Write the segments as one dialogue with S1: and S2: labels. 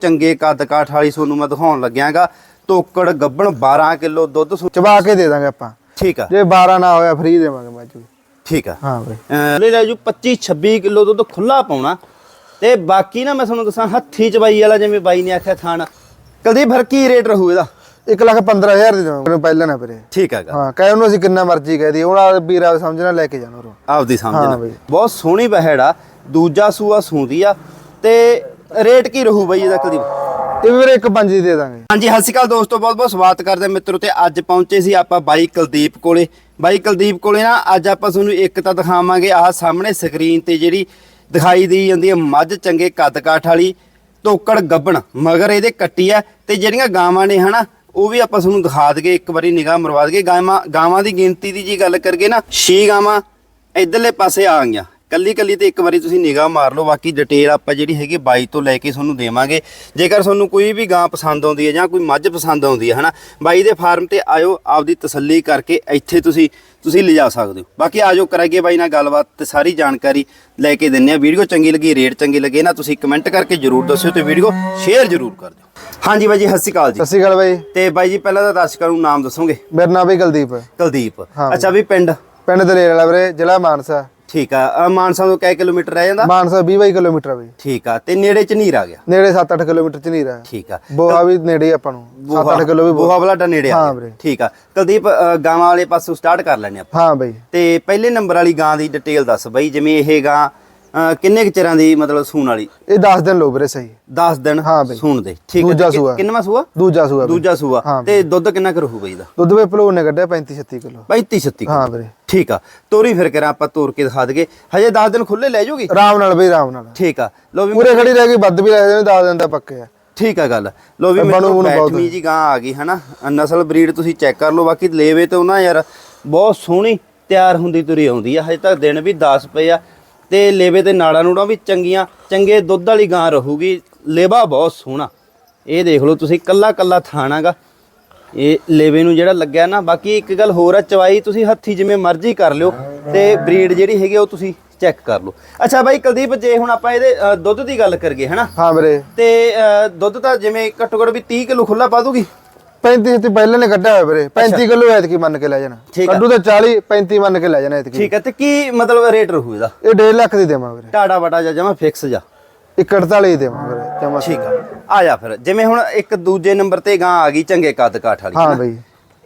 S1: ਚੰਗੇ ਕੱਦ ਕਾਠ ਵਾਲੀ ਤੁਹਾਨੂੰ ਮੈਂ ਦਿਖਾਉਣ ਲੱਗਿਆਗਾ। ਤੋਕੜ ਗੱਬਣ 12 ਕਿਲੋ ਦੁੱਧ ਸੁ-
S2: ਚਬਾ ਕੇ ਦੇ ਦਾਂਗੇ ਆਪਾਂ।
S1: ਠੀਕ ਆ।
S2: ਜੇ 12 ਨਾ ਹੋਇਆ ਫ੍ਰੀ ਦੇਵਾਂਗੇ ਵੀ।
S1: ਠੀਕ ਆ।
S2: ਹਾਂ ਬਈ।
S1: ਅਹ ਲੈ ਲੈ ਜੂ 25 26 ਕਿਲੋ ਦੁੱਧ ਖੁੱਲਾ ਪਾਉਣਾ। ਤੇ ਬਾਕੀ ਨਾ ਮੈਂ ਤੁਹਾਨੂੰ ਦੱਸਾਂ ਹੱਥੀ ਚਬਾਈ ਵਾਲਾ ਜਿਵੇਂ ਬਾਈ ਨੇ ਆਖਿਆ ਥਾਣ। ਕਲਦੀਪ ਫਿਰ ਕੀ ਰੇਟ ਰਹੂ ਇਹਦਾ?
S2: 1 ਲੱਖ 15000 ਦੀ ਦੇਵਾਂਗੇ ਉਹਨੂੰ ਪਹਿਲਾਂ ਨਾ ਵੀਰੇ
S1: ਠੀਕ ਹੈਗਾ
S2: ਹਾਂ ਕਹੇ ਉਹਨੂੰ ਅਸੀਂ ਕਿੰਨਾ ਮਰਜ਼ੀ ਕਹਿ ਦੀ ਉਹਨਾਂ ਵੀਰਾ ਸਮਝਣਾ ਲੈ ਕੇ ਜਾਣਾ ਉਹ
S1: ਆਪਦੀ
S2: ਹਾਂ ਬਈ।
S1: ਬਹੁਤ ਸੋਹਣੀ ਬਹਿੜਾ ਦੂਜਾ ਸੂਆ ਸੂੰਦੀ ਆ। ਤੇ ਰੇਟ ਕੀ ਰਹੂ ਬਈ ਇਹਦਾ ਕਲਦੀਪ
S2: ਇਹ ਵੀਰੇ 1 5 ਦੀ ਦੇ ਦਾਂਗੇ।
S1: ਹਾਂਜੀ ਸਤਿ ਸ਼੍ਰੀ ਅਕਾਲ ਦੋਸਤੋ ਬਹੁਤ ਬਹੁਤ ਸਵਾਗਤ ਕਰਦੇ ਹਾਂ ਮਿੱਤਰੋ ਤੇ ਅੱਜ ਪਹੁੰਚੇ ਸੀ ਆਪਾਂ ਬਾਈ ਕੁਲਦੀਪ ਕੋਲੇ। ਬਾਈ ਕੁਲਦੀਪ ਕੋਲੇ ਨਾ ਅੱਜ ਆਪਾਂ ਤੁਹਾਨੂੰ ਇੱਕ ਤਾਂ ਦਿਖਾਵਾਂਗੇ ਆਹ ਸਾਹਮਣੇ ਸਕਰੀਨ ਤੇ ਜਿਹੜੀ ਦਿਖਾਈ ਦੀ ਜਾਂਦੀ ਹੈ ਮੱਝ ਚੰਗੇ ਕੱਦ ਕਾਠ ਵਾਲੀ ਤੋਕੜ ਗੱਬਣ ਮਗਰ ਇਹਦੇ ਕੱਟੀ ਆ ਤੇ ਜਿਹੜੀਆਂ ਗਾਵਾਂ ਨੇ ਹਨਾ ਉਹ ਵੀ ਆਪਾਂ ਤੁਹਾਨੂੰ ਦਿਖਾ ਦਗੇ ਇੱਕ ਵਾਰੀ ਨਿਗਾਹ ਮਰਵਾ ਦਗੇ ਗਾਵਾਂ ਗਾਵਾਂ ਦੀ ਗਿਣਤੀ ਦੀ ਜੀ ਗੱਲ ਕਰਗੇ ਨਾ 6 ਗਾਵਾਂ ਇਧਰਲੇ ਪਾਸੇ ਆ ਗਈਆਂ। ਕੱਲੀ ਕੱਲੀ ਤੇ ਇੱਕ ਵਾਰੀ ਤੁਸੀਂ ਨਿਗਾਹ ਮਾਰ ਲਓ ਬਾਕੀ ਡਿਟੇਲ ਆਪਾਂ ਜਿਹੜੀ ਹੈਗੀ ਬਾਈ ਤੋਂ ਲੈ ਕੇ ਤੁਹਾਨੂੰ ਦੇਵਾਂਗੇ। ਜੇਕਰ ਤੁਹਾਨੂੰ ਕੋਈ ਵੀ ਗਾਂ ਪਸੰਦ ਆਉਂਦੀ ਹੈ ਜਾਂ ਕੋਈ ਮੱਝ ਪਸੰਦ ਆਉਂਦੀ ਹੈ ਹਨਾ ਬਾਈ ਦੇ ਫਾਰਮ ਤੇ ਆਇਓ ਆਪਦੀ ਤਸੱਲੀ ਕਰਕੇ ਇੱਥੇ ਤੁਸੀਂ ਤੁਸੀਂ ਲਿਜਾ ਸਕਦੇ ਹੋ। ਬਾਕੀ ਆਜੋ ਕਰਾਂਗੇ ਬਾਈ ਨਾਲ ਗੱਲਬਾਤ ਤੇ ਸਾਰੀ ਜਾਣਕਾਰੀ ਲੈ ਕੇ ਦਿੰਨੇ ਆ ਵੀਡੀਓ। ਚੰਗੀ ਲੱਗੀ ਰੇਟ ਚੰਗੀ ਲੱਗੇ ਨਾ ਤੁਸੀਂ ਕਮੈਂਟ ਕਰਕੇ ਜਰੂਰ ਦੱਸਿਓ ਤੇ ਵੀਡੀਓ ਸ਼ੇਅਰ ਜਰੂਰ ਕਰ ਦਿਓ। ਹਾਂਜੀ ਬਾਈ ਜੀ ਸਤਿ ਸ਼੍ਰੀ ਅਕਾਲ ਜੀ।
S2: ਸਤਿ ਸ਼੍ਰੀ ਅਕਾਲ ਬਾਈ।
S1: ਤੇ ਬਾਈ ਜੀ ਪਹਿਲਾਂ ਤਾਂ ਦਰਸ਼ਕਾਂ ਨੂੰ ਨਾਮ ਦੱਸੋਗੇ?
S2: ਮੇਰਾ ਨਾਮ ਵੀ ਕੁਲਦੀਪ। ਹੈ
S1: ਕੁਲਦੀਪ ਅੱਛਾ ਵੀ ਪਿੰਡ?
S2: ਪਿੰਡ ਦਲੇਰ ਵਾਲਾ ਵੀਰੇ ਜ਼ਿਲ੍ਹਾ ਮਾਨਸਾ।
S1: ਠੀਕ ਆ ਅਹ ਮਾਨਸਾ ਤੋਂ ਕਿੰਨੇ ਕਿਲੋਮੀਟਰ ਰਹਿ ਜਾਂਦਾ?
S2: ਮਾਨਸਾ 20 22 ਕਿਲੋਮੀਟਰ ਬਈ।
S1: ਠੀਕ ਆ ਤੇ ਨੇੜੇ ਚ ਨੀਰ ਆ ਗਿਆ?
S2: ਨੇੜੇ 7-8 ਕਿਲੋਮੀਟਰ ਚ ਨਹੀਂ ਰਹਾ
S1: ਠੀਕ ਆ
S2: ਬੋਹਾ ਵੀ ਨੇੜੇ ਹੀ ਆਪਾਂ ਨੂੰ। 7-8 ਕਿਲੋ ਵੀ
S1: ਬੋਹਾ। ਬਲਾਡਾ ਨੇੜੇ ਆ
S2: ਹਾਂ
S1: ਗਿਆ।
S2: ਵੀਰੇ।
S1: ਠੀਕ ਆ ਕੁਲਦੀਪ ਅਹ ਗਾਵਾਂ ਵਾਲੇ ਪਾਸੋਂ ਸਟਾਰਟ ਕਰ ਲੈਣੇ ਆਪਾਂ।
S2: ਹਾਂ ਬਈ।
S1: ਤੇ ਪਹਿਲੇ ਨੰਬਰ ਵਾਲੀ ਗਾਂ ਦੀ ਡਿਟੇਲ ਦੱਸ ਬਈ ਜਿਵੇਂ ਇਹ ਗਾਂ ਅਹ ਕਿੰਨੇ ਕੁ ਚਿਰਾਂ ਦੀ ਮਤਲਬ ਸੂਣ ਵਾਲੀ?
S2: ਇਹ 10 ਦਿਨ ਲੋ ਵੀਰੇ ਸਹੀ।
S1: 10 ਦਿਨ
S2: ਹਾਂ ਬਈ।
S1: ਸੂਣ ਦੇ। ਠੀਕ ਹੈ
S2: ਦੂਜਾ
S1: ਤੇ ਕਿ-
S2: ਸੂਆ।
S1: ਕਿੰਨਵਾਂ ਸੂਆ?
S2: ਦੂਜਾ ਸੂਆ ਬਈ।
S1: ਦੂਜਾ ਸੂਆ।
S2: ਹਾਂ
S1: ਤੇ ਦੁੱਧ ਕਿੰਨਾ ਕੁ ਰਹੂ ਬਈ ਦਾ
S2: ਦੁੱਧ ਵੇ ਭਲੋ ਨੇ ਕੱਢਿਆ 35-36 ਕਿਲੋ।
S1: 35 36
S2: ਹਾਂ ਵੀਰੇ
S1: ਠੀਕ ਆ। ਤੋਰੀ ਫਿਰ ਕਰਾਂ ਆਪਾਂ ਤੋਰ ਕੇ ਦਿਖਾ ਦਗੇ ਹਜੇ 10 ਦਿਨ ਖੁੱਲੇ ਲੈ ਜੂਗੀ?
S2: ਆਰਾਮ ਨਾਲ ਬਈ ਆਰਾਮ ਨਾਲ।
S1: ਠੀਕ ਆ। ਲੋ ਵੀ
S2: ਪੂਰੇ ਖੜੀ ਰਹਿ ਗਈ ਵੱਧ ਵੀ ਲੈ ਜਾਣੇ 10 ਦਿਨ ਦਾ ਪੱਕੇ ਆ।
S1: ਠੀਕ ਆ ਗੱਲ। ਲੋ ਵੀ ਮੈਨੂੰ
S2: ਬਣੂ ਬਹੁਤ।
S1: ਜੀ ਗਾਂ ਆ ਗਈ ਹਨਾ? ਨਸਲ ਬਰੀਡ ਤੁਸੀਂ ਚੈੱਕ ਕਰ ਲਓ ਬਾਕੀ ਲੇਵੇ ਤੇ ਉਹਨਾਂ ਯਾਰ ਬਹੁਤ ਸੋਹਣੀ ਤਿਆਰ ਹੁੰਦੀ ਤੁਰੀ ਆਉਂਦੀ ਆ। ਹਜੇ ਤੱਕ ਦਿਨ ਵੀ 10 ਪਏ ਆ। ਤੇ ਲੇਵੇ ਤੇ ਨਾੜਾ ਨੂੜਾ ਵੀ ਚੰਗੀਆਂ ਚੰਗੇ ਦੁੱਧ ਵਾਲੀ ਗਾਂ ਰਹੂਗੀ। ਲੇਵਾ ਬਹੁਤ ਸੋਹਣਾ। ਇਹ ਦੇਖ ਲਓ ਤੁਸੀਂ ਕੱਲਾ ਕੱਲਾ ਥਾਣਾਗਾ ਇਹ ਲੇਵੇ ਨੂੰ ਜਿਹੜਾ ਲੱਗਿਆ ਨਾ ਬਾਕੀ ਇੱਕ ਗੱਲ ਹੋਰ ਆ ਚਵਾਈ ਤੁਸੀਂ ਹੱਥੀ ਜਿਵੇਂ ਮਰਜ਼ੀ ਕਰ ਲਿਓ ਤੇ ਬਰੀਡ ਜਿਹੜੀ ਹੈਗੀ ਉਹ ਤੁਸੀਂ ਚੈੱਕ ਕਰ ਲਓ। ਅੱਛਾ ਬਾਈ ਕੁਲਦੀਪ ਜੇ ਹੁਣ ਆਪਾਂ ਇਹਦੇ ਦੁੱਧ ਦੀ ਗੱਲ ਕਰੀਏ ਹਨਾ?
S2: ਹਾਂ ਵੀਰੇ।
S1: ਤੇ ਦੁੱਧ ਤਾਂ ਜਿਵੇਂ ਘੱਟੋ ਘੱਟ ਵੀ 30 ਕਿਲੋ ਖੁੱਲਾ ਪਾ ਦੂਗੀ?
S2: 35 ਤੇ ਪਹਿਲਾਂ ਨੇ ਕੱਢਿਆ ਹੋਇਆ ਵੀਰੇ। 35 ਕਿਲੋ ਐਤਕੀ ਮੰਨ ਕੇ ਲੈ ਜਾਣਾ। ਕੱਢੂ ਤਾਂ 40 35 ਮੰਨ ਕੇ ਲੈ ਜਾਣਾ ਐਤਕੀ।
S1: ਠੀਕ ਹੈ ਤੇ ਕੀ ਮਤਲਬ ਰੇਟ ਰਹੂ ਇਹਦਾ?
S2: ਇਹ 1.5 ਲੱਖ ਦੀ ਦੇਵਾਂ ਵੀਰੇ।
S1: ਟਾੜਾ ਬਟਾ ਜਾਂ ਜਮਾ ਫਿਕਸ ਜਾ?
S2: 148 ਦੀ ਦੇਵਾਂ ਵੀਰੇ ਜਮਾ।
S1: ਠੀਕ ਆ। ਆ ਜਾ ਫਿਰ। ਜਿਵੇਂ ਹੁਣ ਇੱਕ ਦੂਜੇ ਨੰਬਰ ਤੇ ਗਾਂ ਆ ਗਈ ਚੰਗੇ ਕੱਦ ਕਾਠ ਵਾਲੀ
S2: ਹਾਂ
S1: ਹਨਾ?
S2: ਬਈ।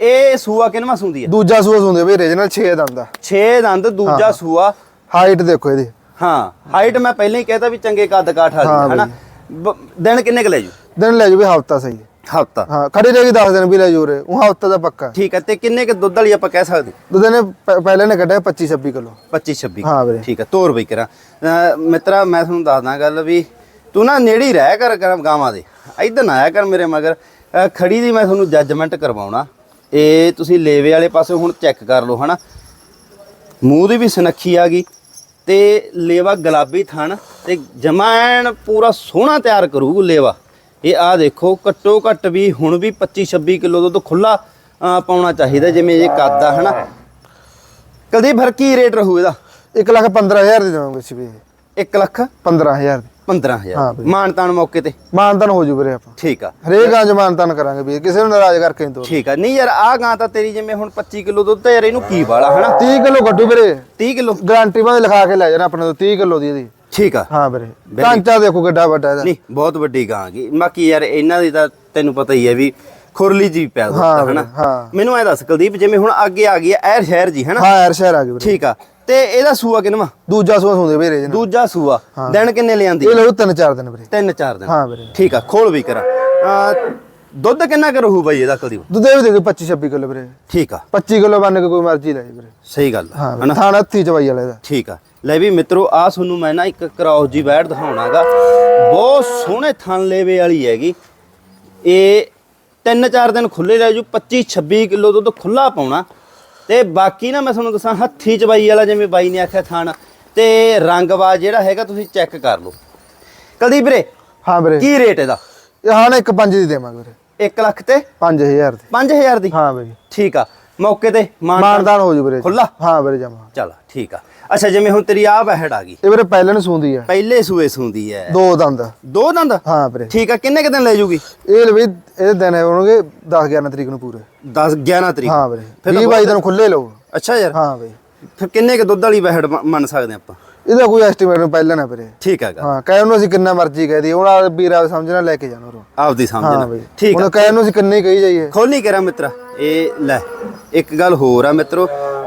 S1: ਇਹ ਸੂਆ ਕਿੰਨਵਾ ਸੁੰਦੀ ਹੈ?
S2: ਦੂਜਾ ਸੂਆ ਸੁੰਦੇ ਬਈ ਰੀਜਨਲ 6 ਦੰਦ ਦਾ
S1: 6 ਦੰਦ ਦੂਜਾ ਸੂਆ।
S2: ਹਾਈਟ ਦੇਖੋ ਇਹਦੀ।
S1: ਹਾਂ ਹਾਈਟ ਮੈਂ ਪਹਿਲਾਂ ਹੀ ਕਹਿਤਾ ਵੀ ਚੰਗੇ ਕੱਦ ਕਾਠ
S2: ਹਾਂ
S1: ਵਾਲੀ ਹਨਾ ਬ- ਦਿਨ ਕਿੰਨੇ ਕ ਲੈ ਜੂ?
S2: ਦਿਨ ਲੈ ਜੂ ਵੀ ਹਫਤਾ ਸਹੀ।
S1: ਹਫਤਾ।
S2: ਹਾਂ ਖੜੀ ਰਹੇਗੀ 10 ਦਿਨ ਵੀ ਲੈ ਜੂ ਰੇ ਉਹ ਹਫਤਾ ਦਾ ਪੱਕਾ।
S1: ਠੀਕ ਹੈ ਤੇ ਕਿੰਨੇ ਕ ਦੁੱਧ ਵਾਲੀ ਆਪਾਂ ਕਹਿ ਸਕਦੇ?
S2: ਦੁੱਧ ਨੇ ਪਹਿਲੇ ਨੇ ਕੱਢਿਆ 25 26 ਕਿਲੋ।
S1: 25 26
S2: ਹਾਂ ਵੀਰੇ।
S1: ਠੀਕ ਹੈ ਤੋਰ ਬਈ ਕਰਾਂ। ਮਿੱਤਰਾ ਮੈਂ ਤੁਹਾਨੂੰ ਦੱਸਦਾ ਗੱਲ ਵੀ ਤੂੰ ਨਾ ਨੇੜੇ ਹੀ ਰਹਿ ਕਰ ਕਰ ਗਾਵਾਂ ਦੇ। ਇਧਰ ਨਾ ਆਇਆ ਕਰ ਮੇਰੇ ਮਗਰ। ਖੜੀ ਦੀ ਮੈਂ ਤੁਹਾਨੂੰ ਜੱਜਮੈਂਟ ਕਰਵਾਉਣਾ। ਇਹ ਤੁਸੀਂ ਲੇਵੇ ਵਾਲੇ ਪਾਸੇ ਹੁਣ ਚੈੱਕ ਕਰ ਲਓ ਹਨਾ। ਮੂੰਹ ਦੀ ਵੀ ਸੁਨੱਖੀ ਆ ਗਈ ਤੇ ਲੇਵਾ ਗੁਲਾਬੀ ਥਣ ਤੇ ਜਮਾਨ ਪੂਰਾ ਸੋਹਣਾ ਤਿਆਰ ਕਰੂ ਲੇਵਾ। ਇਹ ਆ ਦੇਖੋ ਘੱਟੋ ਘੱਟ ਵੀ ਹੁਣ ਵੀ 25 26 ਕਿਲੋ ਦੁੱਧ ਖੁੱਲਾ ਪਾਉਣਾ ਚਾਹੀਦਾ ਜਿਵੇਂ ਇਹ ਕੱਦ ਆ ਹਨਾ? ਕਦੀ ਫਿਰ ਕੀ ਰੇਟ ਰਹੂ ਇਹਦਾ?
S2: 1 ਲੱਖ 15000 ਦੀ ਦੇਵਾਂਗੇ ਸੀ ਵੀ।
S1: 1 ਲੱਖ?
S2: 15000 ਦੀ।
S1: 15000
S2: ਹਾਂ ਬਈ।
S1: ਮਾਨਤਾਨ ਮੌਕੇ ਤੇ?
S2: ਮਾਨਤਨ ਹੋ ਜੂ ਵੀਰੇ ਆਪਾਂ।
S1: ਠੀਕ ਆ।
S2: ਹਰੇਕ ਗਾਂ ਮਾਨਤਨ ਕਰਾਂਗੇ ਵੀ ਕਿਸੇ ਨੂੰ ਨਾਰਾਜ਼ ਕਰਕੇ ਨਹੀਂ
S1: ਠੀਕ ਆ। ਨਹੀਂ ਯਾਰ ਆ ਗਾਂ ਤਾਂ ਤੇਰੀ ਜਿਵੇਂ ਹੁਣ 25 ਕਿਲੋ ਦੁੱਧ ਤਾਂ ਯਾਰ ਇਹਨੂੰ ਕੀ ਵਾਲਾ ਹਨਾ?
S2: 30 ਕਿਲੋ ਕੱਢੂ ਵੀਰੇ।
S1: 30 ਕਿਲੋ।
S2: ਗਾਰੰਟੀ ਬਾਅਦ ਲਿਖਾ ਕੇ ਲੈ ਜਾਣਾ ਆਪਣੇ ਤੋਂ 30 ਕਿਲੋ ਦੀ ਇਹਦੀ।
S1: ਠੀਕ ਆ।
S2: ਹਾਂ ਵੀਰੇ। ਕਾਂਚਾ ਦੇਖੋ ਕਿੱਡਾ ਵੱਡਾ ਇਹਦਾ।
S1: ਨਹੀਂ ਬਹੁਤ ਵੱਡੀ ਗਾਂ ਗਈ ਬਾਕੀ ਯਾਰ ਇਹਨਾਂ ਦੀ ਤਾਂ ਤੈਨੂੰ ਪਤਾ ਹੀ ਹੈ ਵੀ ਖੁਰਲੀ ਜੀ ਤਾਂ,
S2: ਵੀਰੇ,
S1: ਹਨਾ?
S2: ਹਾਂ।
S1: ਮੈਨੂੰ ਐ ਦੱਸ ਕੁਲਦੀਪ ਜਿਵੇਂ ਹੁਣ ਅੱਗੇ ਆ ਗਈ ਐ ਐਰ ਸ਼ਹਿਰ ਜੀ ਹਨਾ?
S2: ਹਾਂ ਯਾਰ ਸ਼ਹਿਰ ਆ ਵੀਰੇ।
S1: ਠੀਕ ਆ। ਤੇ ਇਹਦਾ ਸੂਆ ਕਿੰਨਵਾ
S2: ਦੂਜਾ ਸੂਆ ਸੁੰਦੇ ਵੀਰੇ ਜਨਾ
S1: ਦੂਜਾ ਸੂਆ। ਦਿਨ ਕਿੰਨੇ ਲਿਆਂਦੀ?
S2: ਇਹ ਲਓ ਤਿੰਨ ਚਾਰ ਦਿਨ ਵੀਰੇ।
S1: ਤਿੰਨ ਚਾਰ ਦਿਨ।
S2: ਹਾਂ ਵੀਰੇ।
S1: ਠੀਕ ਆ ਖੋਲ ਵੀ ਕਰਾਂ। ਦੁੱਧ ਕਿੰਨਾ ਕਰ ਰਹੂ ਬਾਈ ਇਹਦਾ ਕੁਲਦੀਪ?
S2: ਦੁੱਧ ਵੀ ਦੇਖੋ 25 26 ਕਿਲੋ ਵੀਰੇ।
S1: ਠੀਕ ਆ।
S2: 25 ਕਿਲੋ ਬੰਨ ਕੇ ਕੋਈ ਮਰਜ਼ੀ ਲੈ ਵੀਰੇ।
S1: ਸਹੀ ਗੱਲ।
S2: ਹਾਂ ਥਾਣਾ ਹੱਥੀ ਚਵਾਈ ਵਾਲੇ ਦਾ।
S1: ਠੀਕ ਆ। ਲੈ ਵੀ ਮਿੱਤਰੋ ਆ ਤੁਹਾਨੂੰ ਮੈਂ ਨਾ ਇੱਕ ਕਰਾਉਸ ਜੀ ਬੈਠ ਦਿਖਾਉਣਾਗਾ। ਬਹੁਤ ਸੋਹਣੇ ਥਣ ਲੇਵੇ ਵਾਲੀ ਹੈਗੀ। ਇਹ ਤਿੰਨ ਚਾਰ ਦਿਨ ਖੁੱਲੇ ਰਹਿ ਜੂ 25 26 ਕਿਲੋ ਦੁੱਧ ਖੁੱਲਾ ਪਾਉਣਾ। ਤੇ ਬਾਕੀ ਨਾ ਮੈਂ ਤੁਹਾਨੂੰ ਦੱਸਾਂ ਹੱਥੀ ਚਬਾਈ ਵਾਲਾ ਜਿਵੇਂ ਬਾਈ ਨੇ ਆਖਿਆ ਥਣ ਤੇ ਰੰਗਵਾ ਜਿਹੜਾ ਹੈਗਾ ਤੁਸੀਂ ਚੈੱਕ ਕਰ ਲਓ। ਕਦੀ ਵੀਰੇ
S2: ਹਾਂ ਵੀਰੇ।
S1: ਕੀ ਰੇਟ ਇਹਦਾ?
S2: ਇਹ ਹਾਂ ਨਾ ਇੱਕ ਪੰਜ ਦੀ ਦੇਵਾਂਗੇ ਵੀਰੇ।
S1: 1 ਲੱਖ ਤੇ?
S2: 5000 ਦੀ।
S1: 5000 ਦੀ?
S2: ਹਾਂ ਵੀਰੇ
S1: ਠੀਕ ਆ ਮੌਕੇ ਤੇ ਮਾਨ
S2: ਮਾਨਦਾਨ ਹੋ ਜੂ ਵੀਰੇ।
S1: ਖੁੱਲਾ
S2: ਹਾਂ ਵੀਰੇ ਜਮਾ।
S1: ਚਲ ਠੀਕ ਆ। ਅੱਛਾ ਜਿਵੇਂ ਹੁਣ ਤੇਰੀ ਆ ਬਹਿੜ ਆ ਗਈ।
S2: ਇਹ ਵੀਰੇ ਪਹਿਲਾਂ ਨੂੰ ਸੂੰਦੀ ਆ।
S1: ਪਹਿਲੇ ਸੂਏ ਸੂੰਦੀ ਐ।
S2: ਦੋ ਦੰਦ।
S1: ਦੋ ਦੰਦ?
S2: ਹਾਂ ਵੀਰੇ।
S1: ਠੀਕ ਆ ਕਿੰਨੇ ਕੁ ਦਿਨ ਲੈ ਜੂਗੀ?
S2: ਇਹ ਵੀ ਇਹਦੇ ਦਿਨ ਹੋਣਗੇ 10 11 ਤਰੀਕ ਨੂੰ ਪੂਰੇ।
S1: 10 11 ਤਰੀਕ।
S2: ਹਾਂ ਵੀਰੇ।
S1: ਫਿਰ
S2: 20 22 ਦਿਨ ਖੁੱਲੇ ਲਓ।
S1: ਅੱਛਾ ਯਾਰ।
S2: ਹਾਂ ਵੀਰੇ
S1: ਫਿਰ ਕਿੰਨੇ ਕੁ ਦੁੱਧ ਵਾਲੀ ਬਹਿੜ ਮੰਨ ਸਕਦੇ ਆਪਾਂ?
S2: ਇਹਦਾ ਕੋਈ ਐਸਟੀਮੇਟ ਨਹੀਂ ਪਹਿਲਾਂ ਨਾ ਵੀਰੇ।
S1: ਠੀਕ ਹੈਗਾ
S2: ਹਾਂ ਕਹਿ ਉਹਨੂੰ ਅਸੀਂ ਕਿੰਨਾ ਮਰਜ਼ੀ ਕਹਿ ਦਈਏ। ਆ ਵੀਰਾ ਸਮਝਣਾ ਲੈ ਕੇ ਜਾਣਾ ਉਹ
S1: ਆਪਦੀ
S2: ਹਾਂ
S1: ਸਮਝਣਾ
S2: ਬਈ।
S1: ਠੀਕ ਆ।
S2: ਹੁਣ ਕਹਿ ਉਹਨੂੰ ਅਸੀਂ ਕਿੰਨੇ ਹੀ ਕਹੀ ਜਾਈਏ।
S1: ਖੋਲੀ ਕਰਾਂ ਮਿੱਤਰਾ। ਇਹ ਲੈ ਇੱਕ ਗੱਲ ਹੋਰ ਆ ਮਿੱਤਰੋ।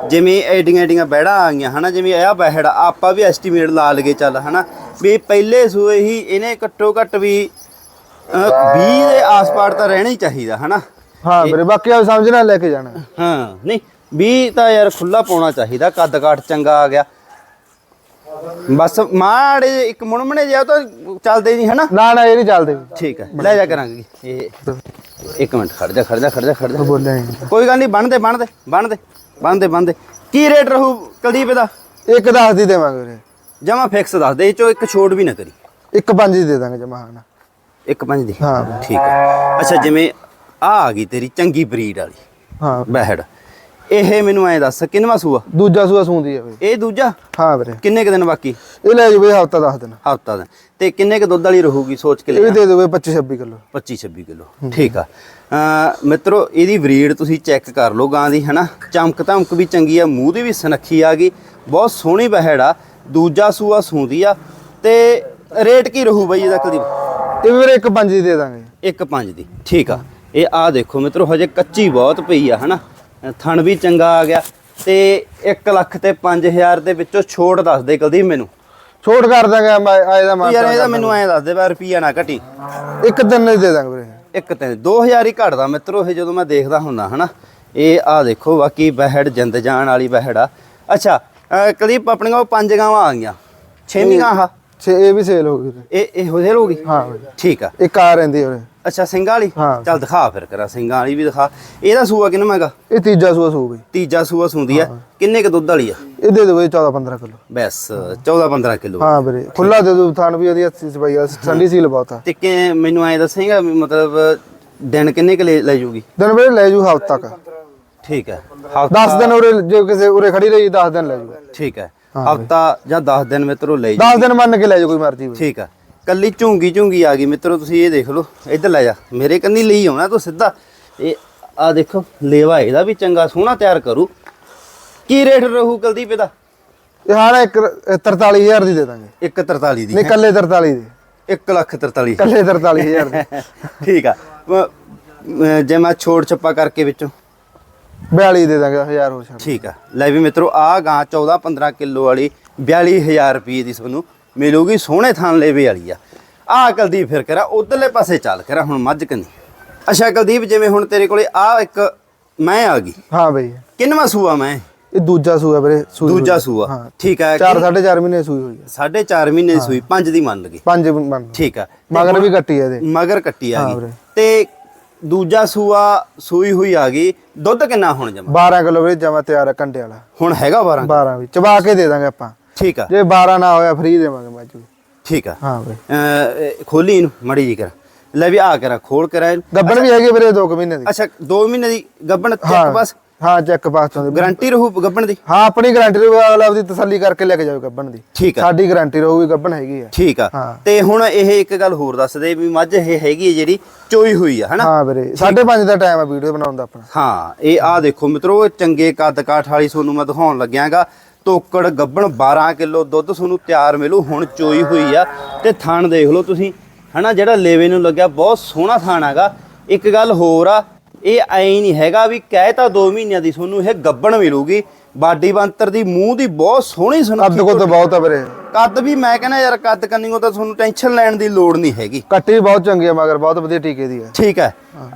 S1: ਜਿਵੇਂ ਐਡੀਆਂ ਐਡੀਆਂ ਬਹਿੜਾਂ ਆ ਗਈਆਂ ਹਨਾ? ਜਿਵੇਂ ਇਹ ਬਹਿੜ ਆਪਾਂ ਵੀ ਐਸਟੀਮੇਟ ਲਾ ਲਗੇ ਚੱਲ ਹਨਾ? ਵੀ ਪਹਿਲੇ ਸੂਏ ਹੀ ਇਹਨੇ ਘੱਟੋ ਘੱਟ ਵੀ 20 ਦੇ ਆਸ-ਪਾਸ ਤਾਂ ਰਹਿਣਾ ਹੀ ਚਾਹੀਦਾ ਹਨਾ?
S2: ਹਾਂ ਵੀਰੇ ਬਾਕੀ ਆ ਸਮਝਣਾ ਲੈ ਕੇ ਜਾਣਾ।
S1: ਹਾਂ ਨਹੀਂ 20 ਤਾਂ ਯਾਰ ਖੁੱਲਾ ਪਾਉਣਾ ਚਾਹੀਦਾ ਕੱਦ ਕਾਠ ਚੰਗਾ ਆ ਗਿਆ। ਬਸ ਮਾੜੇ ਇੱਕ ਮੁਣਮਣੇ ਜਿਹਾ ਤਾਂ ਚੱਲਦੇ ਨਹੀਂ ਹਨਾ?
S2: ਨਾ ਨਾ ਇਹ ਨਹੀਂ ਚੱਲਦੇ।
S1: ਠੀਕ ਹੈ ਲੈ ਜਾ ਕਰਾਂਗੇ। ਇਹ ਇੱਕ ਮਿੰਟ ਖੜ ਜਾ ਖੜ ਜਾ ਖੜ ਜਾ। ਖੜ ਜਾ ਕੋਈ ਗੱਲ ਨਹੀਂ ਬਣਦੇ ਬਣਦੇ ਬਣਦੇ ਬਣਦੇ ਬਣਦੇ ਕੀ ਰੇਟ ਰਹੂ ਕੁਲਦੀਪ ਦਾ?
S2: ਇੱਕ 10 ਦੀ ਦੇਵਾਂਗੇ ਵੀਰੇ।
S1: ਜਮਾ ਫਿਕਸ ਦੱਸ ਦੇ ਇਹ ਚੋਂ ਇੱਕ ਛੋਟ ਵੀ ਨਾ ਕਰੀ।
S2: ਇੱਕ ਪੰਜ ਦੀ ਦੇ ਦਾਂਗੇ ਜਮਾ ਹਾਂ
S1: ਇੱਕ ਪੰਜ ਦੀ?
S2: ਹਾਂ।
S1: ਠੀਕ ਹੈ ਅੱਛਾ ਜਿਵੇਂ ਆ ਆ ਗਈ ਤੇਰੀ ਚੰਗੀ ਬਰੀਡ ਵਾਲੀ।
S2: ਹਾਂ।
S1: ਬਹਿੜ। ਇਹ ਮੈਨੂੰ ਐ ਦੱਸ ਕਿੰਨਵਾ ਸੂਆ?
S2: ਦੂਜਾ ਸੂਆ ਸੂੰਦੀ ਆ ਵੀਰੇ।
S1: ਇਹ ਦੂਜਾ?
S2: ਹਾਂ ਵੀਰੇ।
S1: ਕਿੰਨੇ ਕ ਦਿਨ ਬਾਕੀ?
S2: ਇਹ ਲੈ ਜੂ ਬਈ ਹਫਤਾ 10 ਦਿਨ।
S1: ਹਫਤਾ ਦਾ ਤੇ ਕਿੰਨੇ ਕ ਦੁੱਧ ਵਾਲੀ ਰਹੂਗੀ ਸੋਚ ਕੇ
S2: ਇਹ ਵੀ
S1: ਲੈ
S2: ਦੇ ਦੋਗੇ 25 26 ਕਿਲੋ।
S1: 25 26 ਕਿਲੋ। ਠੀਕ ਆ। ਮਿੱਤਰੋ ਇਹਦੀ ਬਰੀਡ ਤੁਸੀਂ ਚੈੱਕ ਕਰ ਲਓ ਗਾਂ ਦੀ ਹਨਾ? ਚਮਕ ਧਮਕ ਵੀ ਚੰਗੀ ਆ ਮੂੰਹ ਦੀ ਵੀ ਸਨੱਖੀ ਆ ਗਈ। ਬਹੁਤ ਸੋਹਣੀ ਬਹਿੜ ਦੂਜਾ ਸੂਆ ਸੂੰਦੀ ਆ। ਤੇ ਰੇਟ ਕੀ ਰਹੂ ਬਈ ਇਹਦਾ ਕਦੀ
S2: ਇਹ ਵੀਰੇ ਇੱਕ ਪੰਜ ਦੀ ਦੇ ਦਾਂਗੇ।
S1: ਇੱਕ ਪੰਜ ਦੀ ਠੀਕ ਆ। ਇਹ ਆ ਦੇਖੋ ਮਿੱਤਰੋ ਹਜੇ ਕੱਚੀ ਬਹੁਤ ਪਈ ਆ ਹਨਾ? ਥਣ ਵੀ ਚੰਗਾ ਆ ਗਿਆ। ਤੇ 1 ਲੱਖ ਤੇ 5000 ਦੇ ਵਿੱਚੋਂ ਛੋਟ ਦੱਸ ਦੇ ਕੁਲਦੀਪ ਮੈਨੂੰ।
S2: ਛੋਟ ਕਰ ਦਾਂਗੇ ਆਏ ਦਾ ਮਾਨ
S1: ਯਾਰ ਇਹਦਾ ਮੈਨੂੰ ਐਂ ਦੱਸ ਦੇ ਬਾ ਰੁਪਈਆ ਨਾ ਘਟੀ।
S2: ਇੱਕ ਦਿਨ ਨਹੀਂ ਦੇ ਦਾਂਗੇ ਵੀਰੇ।
S1: ਇੱਕ ਤੇ 2000 ਹੀ ਘਟਦਾ ਮਿੱਤਰੋ ਇਹ ਜਦੋਂ ਮੈਂ ਦੇਖਦਾ ਹੁੰਦਾ ਹਨਾ? ਇਹ ਆ ਦੇਖੋ ਬਾਕੀ ਬਹਿੜ ਜਿੰਦ ਜਾਣ ਵਾਲੀ ਬਹਿੜ ਆ। ਅੱਛਾ ਅਹ ਕੁਲਦੀਪ ਆਪਣੀਆਂ ਉਹ ਪੰਜ ਗਾਵਾਂ ਆ ਗਈਆਂ। ਛੇਵੀਂ ਗਾਂ ਆ
S2: ਛੇ ਇਹ ਵੀ ਸੇਲ ਹੋ ਗਈ ਵੀਰੇ
S1: ਇਹ ਇਹ ਹੋ ਹੋ? ਗਈ
S2: ਹਾਂ ਵੀਰੇ
S1: ਠੀਕ ਆ।
S2: ਇੱਕ ਆ ਰਹਿੰਦੀ ਵੀਰੇ
S1: ਅੱਛਾ ਸਿੰਘਾਂ ਵਾਲੀ?
S2: ਹਾਂ।
S1: ਚੱਲ ਦਿਖਾ ਫਿਰ ਕਰਾ ਸਿੰਘਾਂ ਵਾਲੀ ਵੀ ਦਿਖਾ। ਇਹਦਾ ਸੂਆ ਕਿੰਨਾ ਹੈਗਾ
S2: ਇਹ ਤੀਜਾ ਸੂਆ ਸੂ ਬਈ।
S1: ਤੀਜਾ ਸੂਆ ਸੁੰਦੀ ਆ। ਕਿੰਨੇ ਕ ਦੁੱਧ ਵਾਲੀ ਆ?
S2: ਇਹ ਦੇ ਦੋ 14 15 ਕਿਲੋ।
S1: ਬਸ 14 15 ਕਿਲੋ।
S2: ਹਾਂ ਵੀਰੇ ਖੁੱਲਾ ਦੇ ਦੋ ਥਾਨ ਵੀ ਉਹਦੀ 80 ਸਬਾਈ ਆ ਠੰਡੀ ਸੀਲ ਬਹੁਤ ਆ।
S1: ਤੇ ਕਿ ਮੈਨੂੰ ਐ ਦੱਸੇਗਾ ਮਤਲਬ ਦਿਨ ਕਿੰਨੇ ਕ ਲੈ ਲੈ ਜੂਗੀ?
S2: ਦਿਨ ਵੀਰੇ ਲੈ ਜੂ ਹਫਤਾ ਤੱਕ
S1: ਠੀਕ ਹੈ। ਹਫ਼ਤਾ-
S2: 10 ਦਿਨ ਉਰੇ ਜੇ ਕਿਸੇ ਉਰੇ ਖੜੀ ਰਹੀ 10 ਦਿਨ ਲੈ ਜੂ
S1: ਠੀਕ ਹੈ। ਹਫਤਾ ਜਾਂ 10 ਦਿਨ ਮਿੱਤਰੋ ਲੈ ਜੂ
S2: 10 ਦਿਨ ਮੰਨ ਕੇ ਲੈ ਜੂ ਕੋਈ ਮਰਜ਼ੀ
S1: ਠੀਕ ਆ ਕੱਲੀ ਝੂੰਗੀ ਝੂੰਗੀ ਆ ਗਈ ਮਿੱਤਰੋ ਤੁਸੀਂ ਇਹ ਦੇਖ ਲਓ ਇੱਧਰ ਲੈ ਜਾ। ਮੇਰੇ ਕੰਨੀ ਲਈ ਆਉਣਾ ਤੂੰ ਸਿੱਧਾ। ਇਹ ਆ ਦੇਖੋ ਲੇਵਾ ਇਹਦਾ ਵੀ ਚੰਗਾ ਸੋਹਣਾ ਤਿਆਰ ਕਰੂ। ਕੀ ਰੇਟ ਰਹੂ ਕੁਲਦੀਪ ਇਹਦਾ?
S2: ਹਾਂ ਇੱਕ 43000 ਦੀ ਦੇ ਦਾਂਗੇ।
S1: 143 ਦੀ
S2: ਨਹੀਂ ਕੱਲੇ 43 ਦੇ।
S1: 1 ਲੱਖ 43
S2: ਕੱਲੇ 43000 ਦੇ।
S1: ਠੀਕ ਆ। ਜੇ ਮੈਂ ਛੋੜ ਛੱਪਾ ਕਰਕੇ ਵਿੱਚੋਂ।
S2: 42 ਦੇ ਦਾਂਗੇ 1000 ਹੋ ਛੱਡ
S1: ਠੀਕ ਆ। ਲੈ ਵੀ ਮਿੱਤਰੋ ਆ ਗਾਂ 14 15 ਕਿਲੋ ਵਾਲੀ 42000 ਰੁਪਏ ਦੀ ਤੁਹਾਨੂੰ ਮਿਲੂਗੀ ਸੋਹਣੇ ਥਾਨ ਲੇਵੇ ਵਾਲੀ ਆ। ਆ ਕੁਲਦੀਪ ਫਿਰ ਕਰਾ ਉਧਰਲੇ ਪਾਸੇ ਚੱਲ ਕਰਾ ਹੁਣ ਮੱਝ ਕੰਨੀ। ਅੱਛਾ ਕੁਲਦੀਪ ਜਿਵੇਂ ਹੁਣ ਤੇਰੇ ਕੋਲੇ ਆ ਇੱਕ ਮੈਂ ਆ ਗਈ।
S2: ਹਾਂ ਬਈ।
S1: ਕਿੰਨਵਾਂ ਸੂਆ ਮੈਂ?
S2: ਇਹ ਦੂਜਾ ਸੂਆ ਵੀਰੇ ਸੂਈ
S1: ਦੂਜਾ। ਸੂਆ।
S2: ਹਾਂ।
S1: ਠੀਕ ਆ
S2: 4 4.5 ਮਹੀਨੇ ਸੂਈ ਹੋਈ ਹੈ
S1: ਸਾਢੇ 4 ਮਹੀਨੇ ਸੂਈ 5 ਦੀ ਮੰਨ ਲਗੀ
S2: ਪੰਜ ਮੰਨ
S1: ਠੀਕ ਆ।
S2: ਮਗਰ ਵੀ ਕੱਟੀ ਹੈ ਇਹਦੇ।
S1: ਮਗਰ ਕੱਟੀ ਆ
S2: ਹਾਂ
S1: ਗਈ। ਤੇ ਦੂਜਾ ਸੂਆ ਸੂਈ ਹੋਈ ਆ ਗਈ। ਦੁੱਧ ਕਿੰਨਾ ਹੁਣ ਜਮਾ?
S2: 12 ਕਿਲੋ ਵੀਰੇ ਜਮਾ ਤਿਆਰ ਹੈ ਕੰਡੇ ਵਾਲਾ।
S1: ਹੁਣ ਹੈਗਾ 12
S2: 12 ਵੀ। ਚਬਾ ਕੇ ਦੇ ਦਾਂਗੇ ਆਪਾਂ।
S1: ਠੀਕ ਆ।
S2: ਜੇ 12 ਨਾ ਹੋਇਆ ਫ੍ਰੀ ਦੇਵਾਂਗੇ ਵੀ
S1: ਠੀਕ ਆ।
S2: ਹਾਂ
S1: ਅਹ, ਖੋਲੀ ਇਹਨੂੰ ਮੜੀ ਜੀ ਕਰ। ਲੈ ਵੀ ਆ ਕਰਾ ਖੋਲ ਕਰਾ
S2: ਗੱਬਣ ਵੀ ਹੈਗੀ ਵੀਰੇ 2 ਮਹੀਨੇ ਦੀ।
S1: ਅੱਛਾ 2 ਮਹੀਨੇ ਦੀ ਗੱਬਣ ਚੈੱਕ ਬਸ।
S2: ਹਾਂ ਚੈੱਕ ਪਾਸ ਤੋਂ।
S1: ਗਾਰੰਟੀ ਰਹੂ ਗੱਬਣ ਦੀ?
S2: ਹਾਂ ਆਪਣੀ ਗਾਰੰਟੀ ਰਹੂ ਅਗਲਾ ਆਪਦੀ ਤਸੱਲੀ ਕਰਕੇ ਲੈ ਕੇ ਜਾਓ ਗੱਬਣ ਦੀ।
S1: ਠੀਕ ਆ।
S2: ਸਾਡੀ ਗਾਰੰਟੀ ਰਹੂਗੀ ਗੱਬਣ ਹੈਗੀ ਆ।
S1: ਠੀਕ ਆ। ਤੇ ਹੁਣ ਇਹ ਇੱਕ ਗੱਲ ਹੋਰ ਦੱਸ ਦੇ ਵੀ ਮੱਝ ਇਹ ਹੈਗੀ ਹੈ ਜਿਹੜੀ ਚੋਈ ਹੋਈ ਆ ਹਨਾ?
S2: ਹਾਂ ਵੀਰੇ 5:30 ਦਾ ਟਾਈਮ ਆ ਵੀਡੀਓ ਬਣਾਉਣ ਦਾ ਆਪਣਾ।
S1: ਹਾਂ ਇਹ ਆ ਦੇਖੋ ਮਿੱਤਰੋ ਇਹ ਚੰਗੇ ਕੱਦ ਕਾਠ ਵਾਲੀ ਤੁਹਾਨੂੰ ਮੈਂ ਦਿਖਾਉਣ ਲੱਗਿਆਗਾ ਤੋਕੜ ਗੱਬਣ 12 ਕਿਲੋ ਦੁੱਧ ਤੁਹਾਨੂੰ ਤਿਆਰ ਮਿਲੂ ਹੁਣ ਚੋਈ ਹੋਈ ਆ। ਤੇ ਥਣ ਦੇਖ ਲਓ ਤੁਸੀਂ ਹਨਾ ਜਿਹੜਾ ਲੇਵੇ ਨੂੰ ਲੱਗਿਆ ਬਹੁਤ ਸੋਹਣਾ ਥਣ ਹੈਗਾ। ਇੱਕ ਗੱਲ ਹੋਰ ਆ ਇਹ ਐ ਨਹੀਂ ਹੈਗਾ ਵੀ ਕਹਿ ਤਾਂ 2 ਮਹੀਨਿਆਂ ਦੀ ਤੁਹਾਨੂੰ ਇਹ ਗੱਬਣ ਮਿਲੂਗੀ। ਬਾਡੀ ਬੰਤਰ ਦੀ ਮੂੰਹ ਦੀ ਬਹੁਤ ਸੋਹਣੀ
S2: ਅੱਧ
S1: ਸੁਨੱਖੀ
S2: ਕੋ ਤਾਂ ਬਹੁਤ ਆ ਵੀਰੇ।
S1: ਕੱਦ ਵੀ ਮੈਂ ਕਹਿੰਦਾ ਯਾਰ ਕੱਦ ਕੰਨੀਓ ਤਾਂ ਤੁਹਾਨੂੰ ਟੈਨਸ਼ਨ ਲੈਣ ਦੀ ਲੋੜ ਨਹੀਂ ਹੈਗੀ।
S2: ਕੱਟੀ ਵੀ ਬਹੁਤ ਚੰਗੀ ਆ ਮਗਰ ਬਹੁਤ ਵਧੀਆ ਟੀਕੇ ਦੀ ਆ।
S1: ਠੀਕ ਹੈ।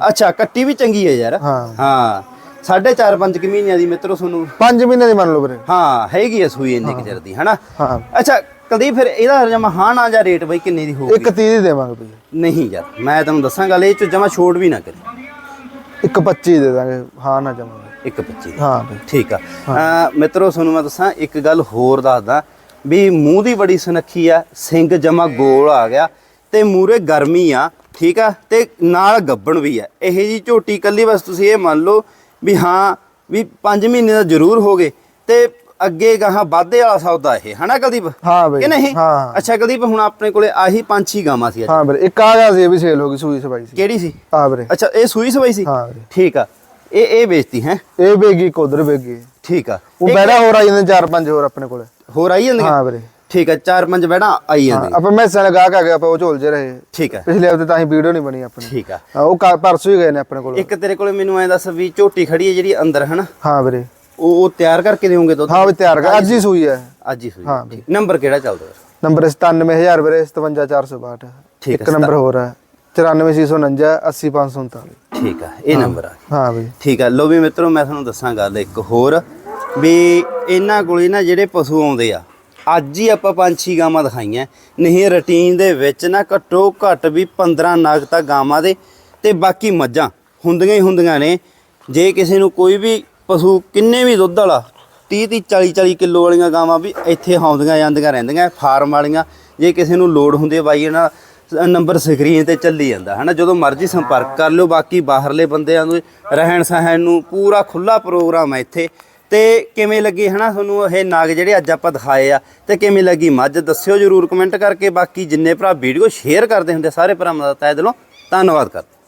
S1: ਅੱਛਾ ਕੱਟੀ ਵੀ ਚੰਗੀ ਹੈ ਯਾਰ।
S2: ਹਾਂ।
S1: ਹਾਂ। ਸਾਢੇ ਚਾਰ ਪੰਜ ਕੁ ਮਹੀਨਿਆਂ ਦੀ ਮਿੱਤਰੋ ਤੁਹਾਨੂੰ
S2: 5 ਮਹੀਨੇ ਦੀ ਮੰਨ ਲਓ ਵੀਰੇ।
S1: ਹਾਂ ਹੈਗੀ ਐ ਸੂਈ ਇੰਨੇ ਕੁ ਚਿਰ ਦੀ ਹਨਾ?
S2: ਹਾਂ।
S1: ਅੱਛਾ ਕਦੀ ਫਿਰ ਇਹਦਾ ਜਮਾ ਹਾਂ ਨਾ ਜਾਂ ਰੇਟ ਬਈ ਕਿੰਨੇ ਦੀ ਹੋਊਗੀ?
S2: ਇੱਕ 30 ਦੀ ਦੇਵਾਂਗੇ ਭਈ
S1: ਨਹੀਂ ਯਾਰ ਮੈਂ ਤੁਹਾਨੂੰ ਦੱਸਾਂ ਗੱਲ ਇਹ ਚ ਜਮਾ ਛੋੜ ਵੀ ਨਾ ਕਰੀ।
S2: ਇੱਕ 25 ਦੇ ਦਾਂਗੇ ਹਾਂ ਨਾ ਜਮਾਂਗੇ
S1: ਇੱਕ 25
S2: ਹਾਂ
S1: ਠੀਕ ਆ। ਅਹ ਮਿੱਤਰੋ ਤੁਹਾਨੂੰ ਮੈਂ ਦੱਸਾਂ ਇੱਕ ਗੱਲ ਹੋਰ ਦੱਸਦਾ ਵੀ ਮੂੰਹ ਦੀ ਬੜੀ ਸੁਨੱਖੀ ਆ ਸਿੰਘ ਜਮਾ ਗੋਲ ਆ ਗਿਆ ਤੇ ਮੂਰੇ ਗਰਮੀ ਆ ਠੀਕ ਆ ਤੇ ਨਾਲ ਗੱਬਣ ਵੀ ਆ। ਇਹ ਜੀ ਝੋਟੀ ਕੱਲੀ ਬਸ ਤੁਸੀਂ ਇਹ ਮੰਨ ਲਓ ਵੀ ਹਾਂ ਵੀ 5 ਮਹੀਨੇ ਦਾ ਜ਼ਰੂਰ ਹੋ ਗਏ ਤੇ ਅੱਗੇ ਗਾਹਾਂ ਵਾਧੇ ਵਾਲਾ ਸੌਦਾ ਇਹ ਹਨਾ ਕੁਲਦੀਪ?
S2: ਹਾਂ ਬਈ
S1: ਕਿ ਨਹੀਂ?
S2: ਹਾਂ। ਹਾਂ।
S1: ਅੱਛਾ ਕੁਲਦੀਪ ਹੁਣ ਆਪਣੇ ਕੋਲੇ ਆਹੀ ਪੰਜ ਛੇ ਗਾਵਾਂ ਸੀ ਅੱਜ।
S2: ਹਾਂ ਵੀਰੇ ਇੱਕ ਆ ਗਿਆ ਸੀ ਇਹ ਵੀ ਸੇਲ ਹੋ ਗਈ ਸੂਈ ਸਬਾਈ ਸੀ।
S1: ਕਿਹੜੀ ਸੀ?
S2: ਹਾਂ ਵੀਰੇ।
S1: ਅੱਛਾ ਇਹ ਸੂਈ ਸਵਾਈ ਸੀ?
S2: ਹਾਂ ਵੀਰੇ।
S1: ਠੀਕ ਆ। ਇਹ ਇਹ ਵੇਚਤੀ ਹੈ?
S2: ਇਹ ਵੇਗੀ ਉਧਰ ਵੇਗੀ।
S1: ਠੀਕ ਆ।
S2: ਉਹ ਬੈੜਾ ਹੋਰ ਆ ਜਾਂਦੇ ਚਾਰ ਪੰਜ ਹੋਰ ਆਪਣੇ ਕੋਲੇ।
S1: ਹੋਰ ਆਈ ਜਾਂਦੀਆਂ?
S2: ਹਾਂ ਵੀਰੇ।
S1: ਠੀਕ ਆ ਚਾਰ ਪੰਜ ਬੈੜਾਂ ਆਈ
S2: ਹਾਂ,
S1: ਜਾਂਦੀਆਂ।
S2: ਆਪਾਂ ਮੈਸਾਂ ਲਗਾ ਕੇ ਆ ਗਏ ਆਪਾਂ ਉਹ ਝੋਲ ਜੇ ਰਹੇ।
S1: ਠੀਕ ਆ।
S2: ਪਿਛਲੇ ਹਫ਼ਤੇ ਤਾਂ ਹੀ ਵੀਡੀਓ ਨਹੀਂ ਬਣੀ ਆਪਣੀ।
S1: ਠੀਕ ਆ।
S2: ਹਾਂ, ਉਹ ਪਰਸੋਂ ਹੀ ਗਏ ਨੇ ਆਪਣੇ ਕੋਲ।
S1: ਇੱਕ ਤੇਰੇ ਕੋਲੇ ਮੈਨੂੰ ਐਂ ਦੱਸ ਵੀ ਝੋਟੀ ਖੜੀ ਹੈ ਜਿਹੜੀ ਅੰਦਰ ਹਨਾ?
S2: ਹਾਂ ਵੀਰੇ।
S1: ਉਹ ਉਹ ਤਿਆਰ ਕਰਕੇ ਦੇਵੋਗੇ ਦੁੱਧ?
S2: ਹਾਂ ਵੀ ਤਿਆਰ ਕਰ ਅੱਜ ਹੀ ਸੂਈ ਹੈ।
S1: ਅੱਜ ਹੀ ਸੂਈ
S2: ਹਾਂ
S1: ਠੀਕ। ਨੰਬਰ ਕਿਹੜਾ ਚੱਲਦਾ ਫਿਰ?
S2: ਨੰਬਰ 97000 ਵੀਰੇ 57462
S1: ਠੀਕ
S2: ਇੱਕ ਨੰਬਰ ਹੋਰ ਹੈ 94649 80539
S1: ਠੀਕ ਆ ਇਹ ਨੰਬਰ ਆ
S2: ਹਾਂ ਬਈ
S1: ਠੀਕ ਆ ਲੋ ਵੀ ਮਿੱਤਰੋ ਮੈਂ ਤੁਹਾਨੂੰ ਦੱਸਾਂ ਗੱਲ ਇੱਕ ਹੋਰ ਵੀ ਇਹਨਾਂ ਕੋਲੇ ਨਾ ਜਿਹੜੇ ਪਸ਼ੂ ਆਉਂਦੇ ਆ ਅੱਜ ਹੀ ਆਪਾਂ ਪੰਜ ਛੇ ਗਾਵਾਂ ਦਿਖਾਈਆਂ। ਨਹੀਂ ਰੁਟੀਨ ਦੇ ਵਿੱਚ ਨਾ ਘੱਟੋ ਘੱਟ ਵੀ 15 ਨਾਗ ਤਾਂ ਗਾਵਾਂ ਦੇ ਤੇ ਬਾਕੀ ਮੱਝਾਂ ਹੁੰਦੀਆਂ ਹੀ ਹੁੰਦੀਆਂ ਨੇ। ਜੇ ਕਿਸੇ ਨੂੰ ਕੋਈ ਵੀ ਪਸ਼ੂ ਕਿੰਨੇ ਵੀ ਦੁੱਧ ਵਾਲਾ 30 30 40 40 ਕਿਲੋ ਵਾਲੀਆਂ ਗਾਵਾਂ ਵੀ ਇੱਥੇ ਆਉਂਦੀਆਂ, ਜਾਂਦੀਆਂ ਰਹਿੰਦੀਆਂ, ਫਾਰਮ ਵਾਲੀਆਂ, ਜੇ ਕਿਸੇ ਨੂੰ ਲੋੜ ਹੁੰਦੀ ਹੈ ਬਾਈ ਇਹਨਾਂ ਨੰਬਰ ਸਕਰੀਨ ਤੇ ਚੱਲੀ ਜਾਂਦਾ, ਹਨਾ? ਜਦੋਂ ਮਰਜ਼ੀ ਸੰਪਰਕ ਕਰ ਲਿਓ, ਬਾਕੀ ਬਾਹਰਲੇ ਬੰਦਿਆਂ ਨੂੰ ਰਹਿਣ ਸਹਿਣ ਨੂੰ ਪੂਰਾ ਖੁੱਲਾ ਪ੍ਰੋਗਰਾਮ ਹੈ ਇੱਥੇ। ਤੇ ਕਿਵੇਂ ਲੱਗੀ, ਹਨਾ? ਤੁਹਾਨੂੰ ਇਹ ਨਾਗ ਜਿਹੜੇ ਅੱਜ ਆਪਾਂ ਦਿਖਾਏ ਆ, ਤੇ ਕਿਵੇਂ ਲੱਗੀ ਮੱਝ? ਦੱਸਿਓ ਜਰੂਰ ਕਮੈਂਟ ਕਰਕੇ, ਬਾਕੀ ਜਿੰਨੇ ਭਰਾ ਵੀਡੀਓ ਸ਼ੇਅਰ ਕਰਦੇ ਹੁੰਦੇ ਸਾਰੇ ਭਰਾਵਾਂ ਦਾ ਤਹਿ ਦਿਲੋਂ ਧੰਨਵਾਦ ਕਰਦੇ